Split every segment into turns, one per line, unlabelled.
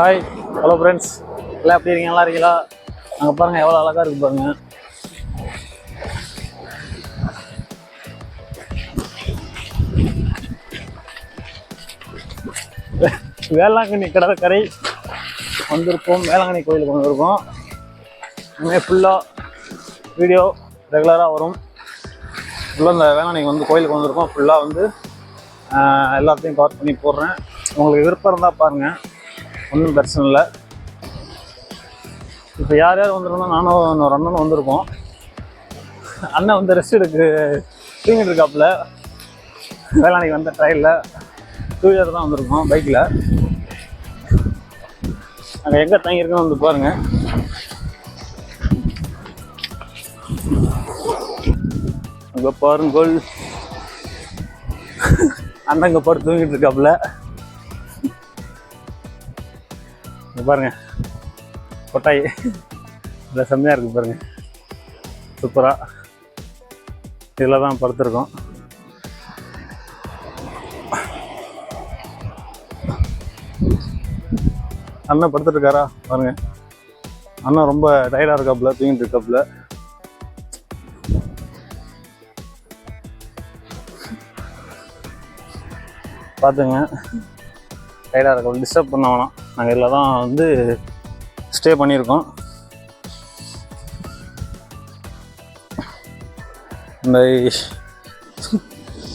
hi hello friends எல்லாம் எப்படி இருக்கீங்க நல்லா இருக்கீங்களா அங்கே பாருங்கள் எவ்வளோ அழகாக இருக்கு பாருங்க வேளாங்கண்ணி கடற்கரை வந்திருக்கோம் வேளாங்கண்ணி கோயிலுக்கு வந்திருக்கோம் இனிமேல் ஃபுல்லாக வீடியோ ரெகுலராக வரும் ஃபுல்லாக இந்த வேளாங்கண்ணி வந்து கோயிலுக்கு வந்திருக்கோம் ஃபுல்லாக வந்து எல்லாத்தையும் கவர் பண்ணி போடுறேன் உங்களுக்கு விருப்பம் இருந்தால் பாருங்கள் ஒன்றும் பிரச்சனை இல்லை இப்போ யார் யார் வந்துருந்தோம் நானும் இன்னொரு அண்ணனும் வந்திருக்கோம் அண்ணன் வந்து ரெஸ்ட் எடுக்கு தூங்கிட்டு இருக்காப்புல வேளாணிக்கு வந்த ட்ரெயினில் டூ வீலர் தான் வந்திருக்கோம் பைக்கில் அங்கே எங்கே தங்கியிருக்கோம் வந்து பாருங்கள் அங்கே பாருங்கள் அண்ணன் இங்கே படுத்து தூங்கிட்டு இருக்காப்புல இங்கே பாருங்கள் கொட்டாய் நல்லா செம்மையாக இருக்குது பாருங்கள் சூப்பராக இதில் தான் படுத்துருக்கோம் அண்ணன் படுத்துட்ருக்காரா பாருங்கள் அண்ணன் ரொம்ப டயர்டாக இருக்காப்புல தூங்கிட்டு இருக்காப்புல பார்த்துங்க டயர்டாக இருக்காப்புல டிஸ்டர்ப் பண்ண வேணாம் நாங்கள் இதில் தான் வந்து ஸ்டே பண்ணியிருக்கோம் இந்த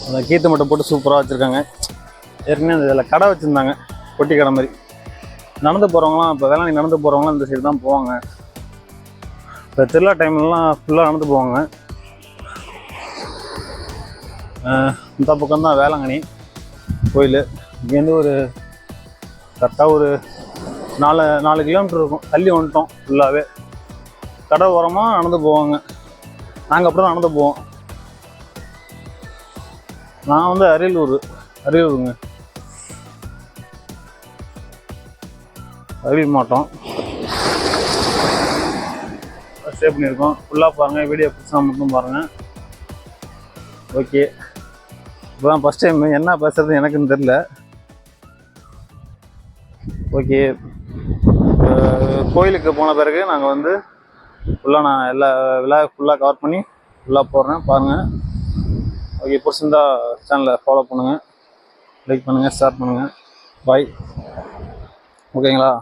அந்த கீத்து மட்டும் போட்டு சூப்பராக வச்சுருக்காங்க ஏற்கனவே அந்த இதில் கடை வச்சுருந்தாங்க பொட்டி கடை மாதிரி நடந்து போகிறவங்களாம் இப்போ வேளாண்மை நடந்து போகிறவங்களாம் இந்த சைடு தான் போவாங்க இப்போ திருவிழா டைம்லலாம் ஃபுல்லாக நடந்து போவாங்க இந்த பக்கம் தான் வேளாங்கண்ணி கோயில் இங்கேருந்து ஒரு கரெக்டாக ஒரு நாலு நாலு கிலோமீட்டர் இருக்கும் தள்ளி வந்துட்டோம் ஃபுல்லாகவே கடை ஓரமாக நடந்து போவாங்க நாங்கள் அப்புறம் நடந்து போவோம் நான் வந்து அரியலூர் அரியலூருங்க அறிவி மாட்டோம் ஸ்டே பண்ணியிருக்கோம் ஃபுல்லாக பாருங்கள் வீடியோ பிடிச்சா மட்டும் பாருங்கள் ஓகே இப்போ தான் ஃபஸ்ட் டைம் என்ன பேசுகிறது எனக்குன்னு தெரில ஓகே கோயிலுக்கு போன பிறகு நாங்கள் வந்து ஃபுல்லாக நான் எல்லா விழா ஃபுல்லாக கவர் பண்ணி ஃபுல்லாக போடுறேன் பாருங்கள் ஓகே பிடிச்சிருந்தா சேனலை ஃபாலோ பண்ணுங்கள் லைக் பண்ணுங்கள் ஷேர் பண்ணுங்கள் பாய் ஓகேங்களா